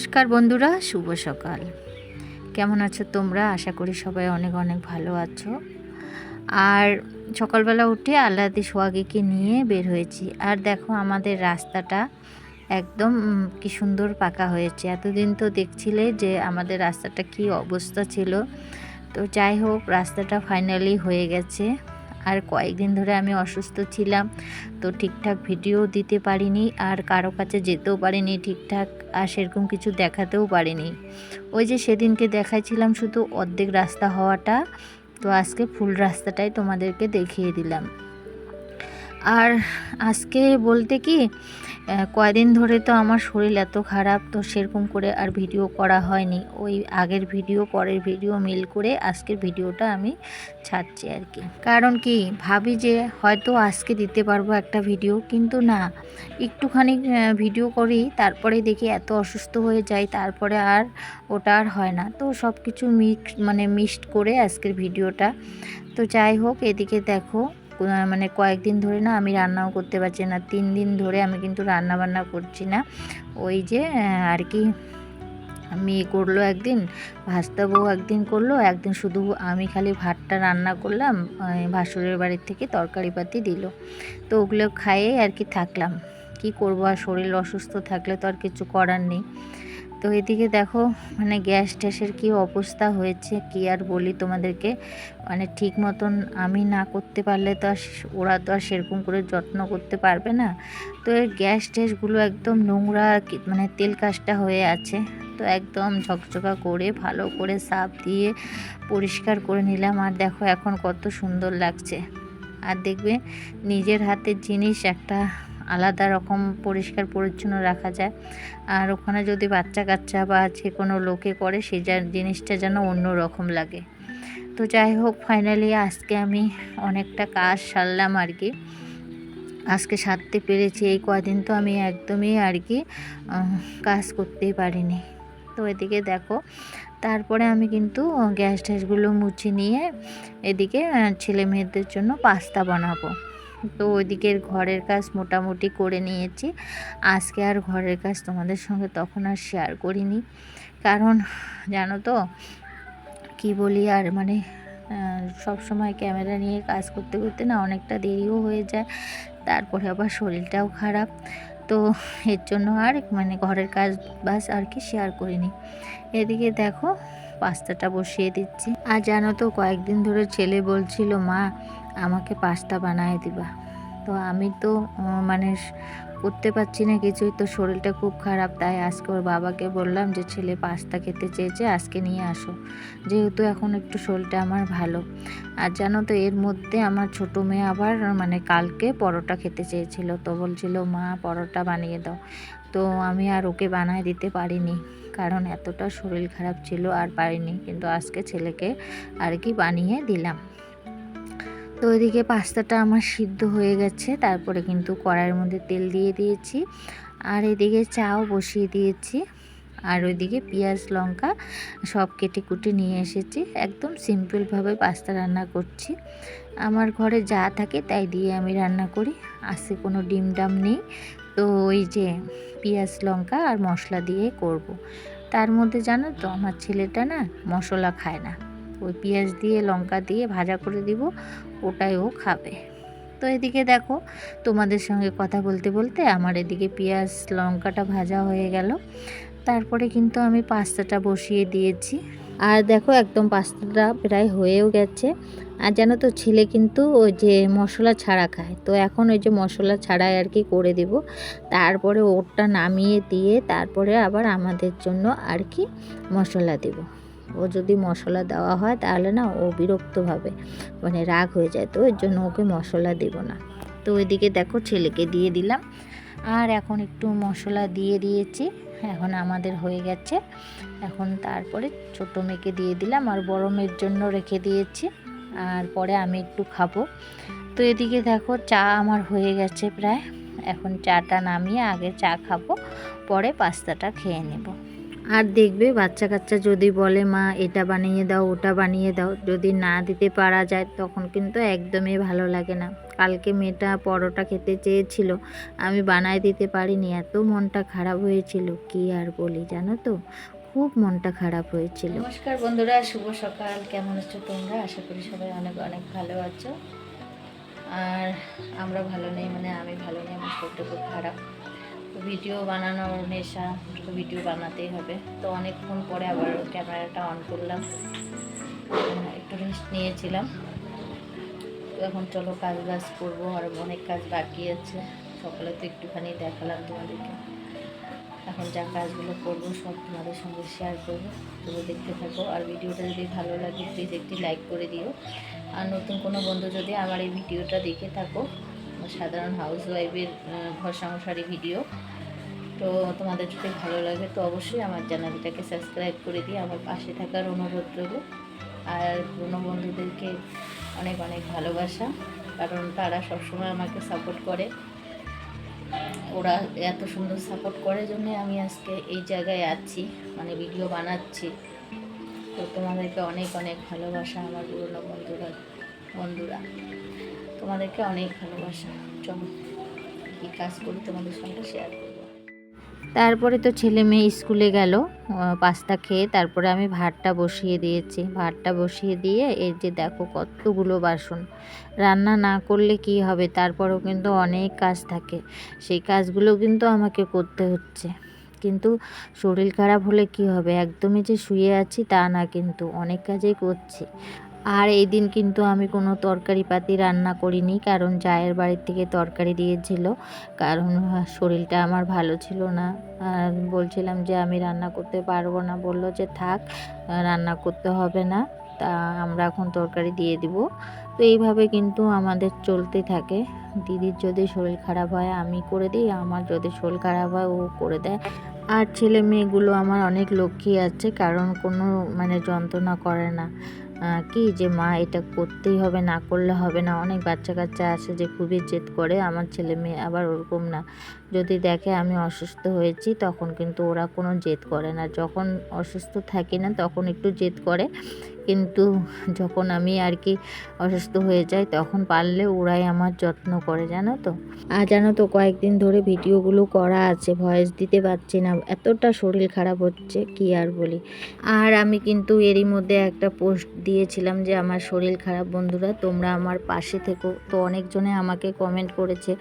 নমস্কার বন্ধুরা, শুভ সকাল। কেমন আছো তোমরা? আশা করি সবাই অনেক অনেক ভালো আছো। আর সকালবেলা উঠে আল্লাদি সোয়াগিকে নিয়ে বের হয়েছি। আর দেখো আমাদের রাস্তাটা একদম কি সুন্দর পাকা হয়েছে। এতদিন তো দেখছিলে যে আমাদের রাস্তাটা কি অবস্থা ছিল। তো যাই হোক, রাস্তাটা ফাইনালি হয়ে গেছে। আর কয়েকদিন ধরে আমি অসুস্থ ছিলাম, তো ঠিকঠাক ভিডিও দিতে পারিনি আর কারও কাছে যেতেও পারিনি ঠিকঠাক, আর সেরকম কিছু দেখাতেও পারিনি। ওই যে সেদিনকে দেখাইছিলাম শুধু অর্ধেক রাস্তা হওয়াটা, তো আজকে ফুল রাস্তাটাই তোমাদেরকে দেখিয়ে দিলাম। আর আজকে বলতে কি কয়দিন ধরে তো আমার শরীর এত খারাপ, তো সেরকম করে আর ভিডিও করা হয়নি। ওই আগের ভিডিও, পরের ভিডিও মিল করে আজকের ভিডিওটা আমি ছাড়ছি আর কি। কারণ কি, ভাবি যে হয়তো আজকে দিতে পারব একটা ভিডিও, কিন্তু না, একটুখানি ভিডিও করি, তারপরে দেখি এত অসুস্থ হয়ে যাই তারপরে আর ওটা আর হয় না। তো সব কিছু মিক্স মানে মিক্সড করে আজকের ভিডিওটা। তো যাই হোক, এদিকে দেখো মানে কয়েকদিন ধরে না আমি রান্নাও করতে পারছি না। তিন দিন ধরে আমি কিন্তু রান্না বান্না করছি না। ওই যে আর কি মেয়ে করল একদিন, ভাস্তা বউ একদিন করল, একদিন শুধু আমি খালি ভাতটা রান্না করলাম ভাসুরের বাড়ির থেকে তরকারি পাতি দিল। তো ওগুলো খাইয়ে আর কি থাকলাম। কি করব আর শরীর অসুস্থ থাকলে তো আর কিছু করার নেই। তো এদিকে দেখো মানে গ্যাস ট্যাসের কী অবস্থা হয়েছে, কি আর বলি তোমাদেরকে? মানে ঠিক মতন আমি না করতে পারলে তো আর ওরা তো আর সেরকম করে যত্ন করতে পারবে না। তো এই গ্যাস ট্যাসগুলো একদম নোংরা মানে তেল কাজটা হয়ে আছে। তো একদম ঝকঝকা করে, ভালো করে সাপ দিয়ে পরিষ্কার করে নিলাম। আর দেখো এখন কত সুন্দর লাগছে। আর দেখবে, নিজের হাতের জিনিস একটা আলাদা রকম পরিষ্কার পরিচ্ছন্ন রাখা যায়। আর ওখানে যদি বাচ্চা কাচ্চা বা যে কোনো লোকে করে, সে জিনিসটা যেন অন্য রকম লাগে। তো যাই হোক ফাইনালি আজকে আমি অনেকটা কাজ সারলাম আর কি। আজকে সারতে পেরেছি, এই কদিন তো আমি একদমই আর কি কাজ করতেই পারিনি। তো এদিকে দেখো, তারপরে আমি কিন্তু গ্যাস ট্যাসগুলো মুছে নিয়ে এদিকে ছেলে মেয়েদের জন্য পাস্তা বানাবো। তো ওইদিকের ঘরের কাজ মোটামুটি করে নিয়েছি। আজকে আর ঘরের কাজ তোমাদের সঙ্গে তখন আর শেয়ার করিনি। কারণ জানো তো, কি বলি আর মানে সব সময় ক্যামেরা নিয়ে কাজ করতে করতে না অনেকটা দেরিও হয়ে যায়। তারপরে আবার শরীরটাও খারাপ। তো এর জন্য আর মানে ঘরের কাজ বাস আর কি শেয়ার করিনি। এদিকে দেখো, পাস্তাটা বসিয়ে দিচ্ছি। আর জানো তো, কয়েকদিন ধরে ছেলে বলছিল, মা আমাকে পাস্তা বানায় দিবা। তো আমি তো মানে করতে পারছি না কিছুই। তো শরীরটা খুব খারাপ, তাই আজকে ওর বাবাকে বললাম যে, ছেলে পাস্তা খেতে চেয়েছে, আজকে নিয়ে আসো। যেহেতু এখন একটু শরীরটা আমার ভালো। আর জানো তো, এর মধ্যে আমার ছোটো মেয়ে আবার মানে কালকে পরোটা খেতে চেয়েছিল। তো বলছিল, মা, পরোটা বানিয়ে দাও। তো আমি আর ওকে বানায় দিতে পারিনি। কারণ এতটা শরীর খারাপ ছিল, আর পারিনি। কিন্তু আজকে ছেলেকে আর কি বানিয়ে দিলাম। তো ওইদিকে পাস্তাটা আমার সিদ্ধ হয়ে গেছে, তারপরে কিন্তু কড়াইয়ের মধ্যে তেল দিয়ে দিয়েছি। আর এদিকে চাও বসিয়ে দিয়েছি, আর ওইদিকে পেঁয়াজ, লঙ্কা সব কেটে কুটে নিয়ে এসেছি। একদম সিম্পলভাবে পাস্তা রান্না করছি। আমার ঘরে যা থাকে তাই দিয়ে আমি রান্না করি, আজকে কোনো ডিম ডাম নেই। তো ওই যে পেঁয়াজ, লঙ্কা আর মশলা দিয়ে করব। তার মধ্যে জানো তো, আমার ছেলেটা না মশলা খায় না। ওই পেঁয়াজ দিয়ে, লঙ্কা দিয়ে ভাজা করে দিব, ওটাই ও খাবে। তো এদিকে দেখো, তোমাদের সঙ্গে কথা বলতে বলতে আমার এদিকে পেঁয়াজ, লঙ্কাটা ভাজা হয়ে গেল। তারপরে কিন্তু আমি পাস্তাটা বসিয়ে দিয়েছি। আর দেখো, একদম পাস্তাটা প্রায় হয়েও গেছে। আর জানো তো, ছেলে কিন্তু ওই যে মশলা ছাড়া খায়। তো এখন ওই যে মশলা ছাড়াই আর কি করে দেব। তারপরে ওরটা নামিয়ে দিয়ে, তারপরে আবার আমাদের জন্য আর কি মশলা দেব। ও যদি মশলা দেওয়া হয় তাহলে না ও বিরক্ত ভাবে মানে রাগ হয়ে যায়, তো এর জন্য ওকে মশলা দেব না। তো ওইদিকে দেখো ছেলেকে দিয়ে দিলাম। আর এখন একটু মশলা দিয়ে দিয়েছি, এখন আমাদের হয়ে গেছে। এখন তারপরে ছোটো মেয়েকে দিয়ে দিলাম আর বড় মেয়ের জন্য রেখে দিয়েছি। আর পরে আমি একটু খাব। তো এদিকে দেখো চা আমার হয়ে গেছে প্রায়। এখন চাটা নামিয়ে আগে চা খাব, পরে পাস্তাটা খেয়ে নেব। আর দেখবে বাচ্চা কাচ্চা যদি বলে, মা, এটা বানিয়ে দাও, ওটা বানিয়ে দাও। যদি না দিতে পারা যায়, তখন কিন্তু একদমই ভালো লাগে না। কালকে মেয়েটা পরোটা খেতে চেয়েছিল, আমি বানায় দিতে পারিনি, এত মনটা খারাপ হয়েছিল। কি আর বলি জানো তো? খুব মনটা খারাপ হয়েছিল। নমস্কার বন্ধুরা, শুভ সকাল। কেমন আছো তোমরা? আশা করি সবাই অনেক অনেক ভালো আছো। আর আমরা ভালো নেই মানে আমি ভালো নেই, আমার শরীরটা খুব খারাপ। ভিডিও বানানোর নেশা তো ভিডিও বানাতেই হবে। তো অনেকক্ষণ পরে আবার ক্যামেরাটা অন করলাম। একটু রেস্ট নিয়েছিলাম। তো এখন চলো কাজ বাজ করব, আর অনেক কাজ বাকি আছে। সকালে তো একটুখানি দেখালাম তোমাদেরকে। এখন যা কাজগুলো করব, সব তোমাদের সঙ্গে শেয়ার করব। তোমরা দেখতে থাকো। আর ভিডিওটা যদি ভালো লাগে প্লিজ একটি লাইক করে দিও। আর নতুন কোনো বন্ধু যদি আমার এই ভিডিওটা দেখে থাকো সাধারণ হাউস ওয়াইফের ঘর সংসারী ভিডিও তো তোমাদের যদি ভালো লাগে তো অবশ্যই আমার চ্যানেলটাকে সাবস্ক্রাইব করে দিয়ে আমার পাশে থাকার অনুরোধ রইল। আর পুরনো বন্ধুদেরকে অনেক অনেক ভালোবাসা, কারণ তারা সবসময় আমাকে সাপোর্ট করে। ওরা এত সুন্দর সাপোর্ট করে জন্য আমি আজকে এই জায়গায় আছি মানে ভিডিও বানাচ্ছি। তো তোমাদেরকে অনেক অনেক ভালোবাসা আমার পুরনো বন্ধুরা বন্ধুরা। তোমাদেরকে অনেক ভালোবাসা। চলো, কী কাজ করি তোমাদের সঙ্গে শেয়ার করব তারপরে তো ছেলে মেয়ে স্কুলে গেল পাস্তা খেয়ে তারপরে আমি ভাতটা বসিয়ে দিয়েছি। ভাতটা বসিয়ে দিয়ে এই যে দেখো কতগুলো বাসন। রান্না না করলে কি হবে? তারপরেও কিন্তু অনেক কাজ থাকে। সেই কাজগুলো কিন্তু আমাকে করতে হচ্ছে। কিন্তু শরীর খারাপ হলে কি হবে? একদমই যে শুয়ে আছি তা না কিন্তু। অনেক কাজেই করছি। আর এই দিন কিন্তু আমি কোনো তরকারি পাতি রান্না করিনি, কারণ জায়ের বাড়ির থেকে তরকারি দিয়েছিল, কারণ শরীরটা আমার ভালো ছিল না। আর বলছিলাম যে আমি রান্না করতে পারব না, বলল যে থাক, রান্না করতে হবে না, তা আমরা এখন তরকারি দিয়ে দিব। তো এইভাবে কিন্তু আমাদের চলতে থাকে। দিদির যদি শরীর খারাপ হয়, আমি করে দিই, আমার যদি শরীর খারাপ হয়, ও করে দেয়। আর ছেলে মেয়েগুলো আমার অনেক লক্ষ্মী আছে, কারণ কোনো মানে যন্ত্রণা করে না। কি যে মা, এটা করতেই হবে, না করলে হবে না। অনেক বাচ্চা কাচ্চা আছে যে খুবই জেদ করে, আমার ছেলে মেয়ে আবার ওরকম না। যদি দেখে আমি অসুস্থ হয়েছি, তখন কিন্তু ওরা কোনো জেদ করে না। যখন অসুস্থ থাকি না, তখন একটু জেদ করে। কিন্তু যখন আমি আর কি অসুস্থ হয়ে যাই, তখন পারলে ওরাই আমার যত্ন করে, জানো তো? আর জানো তো, কয়েকদিন ধরে ভিডিওগুলো করা আছে ভয়েস দিতে পারছি না, এতটা শরীর খারাপ হচ্ছে, কি আর বলি? আর আমি কিন্তু এরই মধ্যে একটা পোস্ট দিয়েছিলাম যে, আমার শরীর খারাপ বন্ধুরা, তোমরা আমার পাশে থেকো। তো অনেকজনে আমাকে কমেন্ট করেছে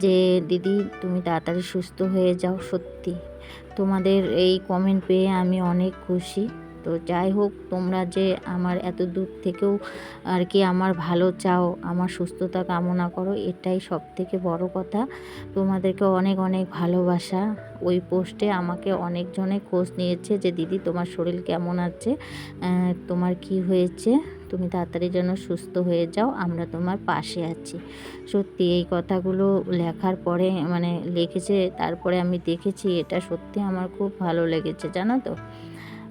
যে, দিদি, তুমি তাড়াতাড়ি সুস্থ হয়ে যাও, সত্যি। তোমাদের এই কমেন্ট পেয়ে আমি অনেক খুশি। তো যাই হোক, তোমরা যে আমার এত দূর থেকেও আর কি আমার ভালো চাও, আমার সুস্থতা কামনা করো, এটাই সব থেকে বড় কথা। তোমাদেরকে অনেক অনেক ভালোবাসা। ওই পোস্টে আমাকে অনেকজনে খোঁজ নিয়েছে যে, দিদি, তোমার শরীর কেমন আছে? তোমার কি হয়েছে? তুমি তাড়াতাড়ি যেন সুস্থ হয়ে যাও, আমরা তোমার পাশে আছি। সত্যি এই কথাগুলো লেখার পরে মানে লিখেছে, তারপরে আমি দেখেছি, এটা সত্যি আমার খুব ভালো লেগেছে, জানো তো?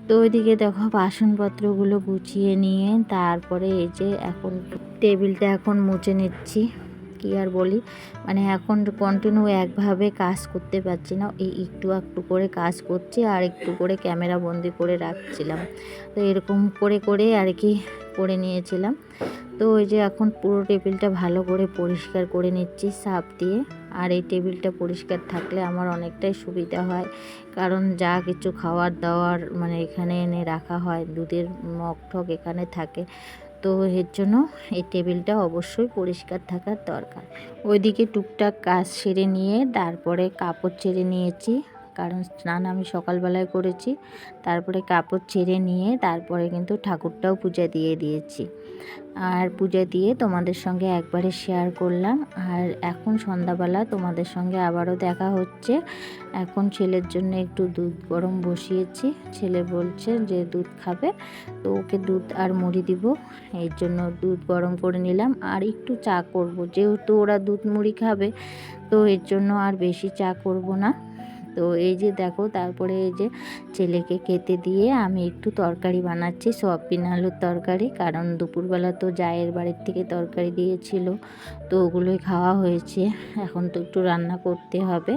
তো ওইদিকে দেখো বাসনপত্রগুলো গুছিয়ে নিয়ে তারপরে এই যে এখন টেবিলটা এখন মুছে নিচ্ছি, কী আর বলি। মানে এখন কন্টিনিউ একভাবে কাজ করতে পারছি না, এই একটু একটু করে কাজ করছি আর একটু করে ক্যামেরা বন্দি করে রাখছিলাম। তো এরকম করে করে আর কি করে নিয়েছিলাম। তো ওই যে এখন পুরো টেবিলটা ভালো করে পরিষ্কার করে নিচ্ছি, সাপ দিয়ে। আর এই টেবিলটা পরিষ্কার থাকলে আমার অনেকটাই সুবিধা হয়। কারণ যা কিছু খাওয়ার দাওয়ার মানে এখানে এনে রাখা হয়, দুধের মগ ঠক এখানে থাকে। তো এর জন্য এই টেবিলটা অবশ্যই পরিষ্কার থাকার দরকার। ওইদিকে টুকটাক কাজ সেরে নিয়ে তারপরে কাপড় ছেড়ে নিয়েছি। কারণ স্নান আমি সকালবেলায় করেছি। তারপরে কাপড় ছেড়ে নিয়ে তারপরে কিন্তু ঠাকুরটাও পূজা দিয়ে দিয়েছি। আর পূজা দিয়ে তোমাদের সঙ্গে একবারে শেয়ার করলাম। আর এখন সন্ধ্যাবেলা তোমাদের সঙ্গে আবারও দেখা হচ্ছে। এখন ছেলের জন্য একটু দুধ গরম বসিয়েছি। ছেলে বলছে যে দুধ খাবে, তো ওকে দুধ আর মুড়ি দিব। এর জন্য দুধ গরম করে নিলাম। আর একটু চা করব। যেহেতু ওরা দুধ মুড়ি খাবে, তো এর জন্য আর বেশি চা করব না। তো এই যে দেখো, তারপরে এই যে ছেলেকে খেতে দিয়ে আমি একটু তরকারি বানাচ্ছি, সয়াবিন আলুর তরকারি। কারণ দুপুরবেলা তো জায়ের বাড়ির থেকে তরকারি দিয়েছিল, তো ওগুলোই খাওয়া হয়েছে। এখন তো একটু রান্না করতে হবে।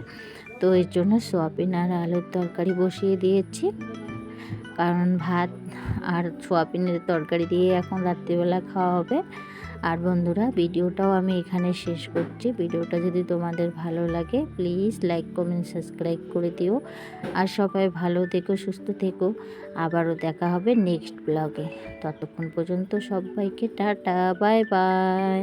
তো এর জন্য সয়াবিন আর আলুর তরকারি বসিয়ে দিয়েছি। কারণ ভাত আর সোয়াবিনের তরকারি দিয়ে এখন রাত্রিবেলা খাওয়া হবে। আর বন্ধুরা, ভিডিওটাও আমি এখানে শেষ করছি। ভিডিওটা যদি তোমাদের ভালো লাগে প্লিজ লাইক কমেন্ট সাবস্ক্রাইব করে দিও। আর সবাই ভালো থেকো, সুস্থ থেকো। আবারও দেখা হবে নেক্সট ব্লগে ততক্ষণ পর্যন্ত সবাইকে টাটা বাই বাই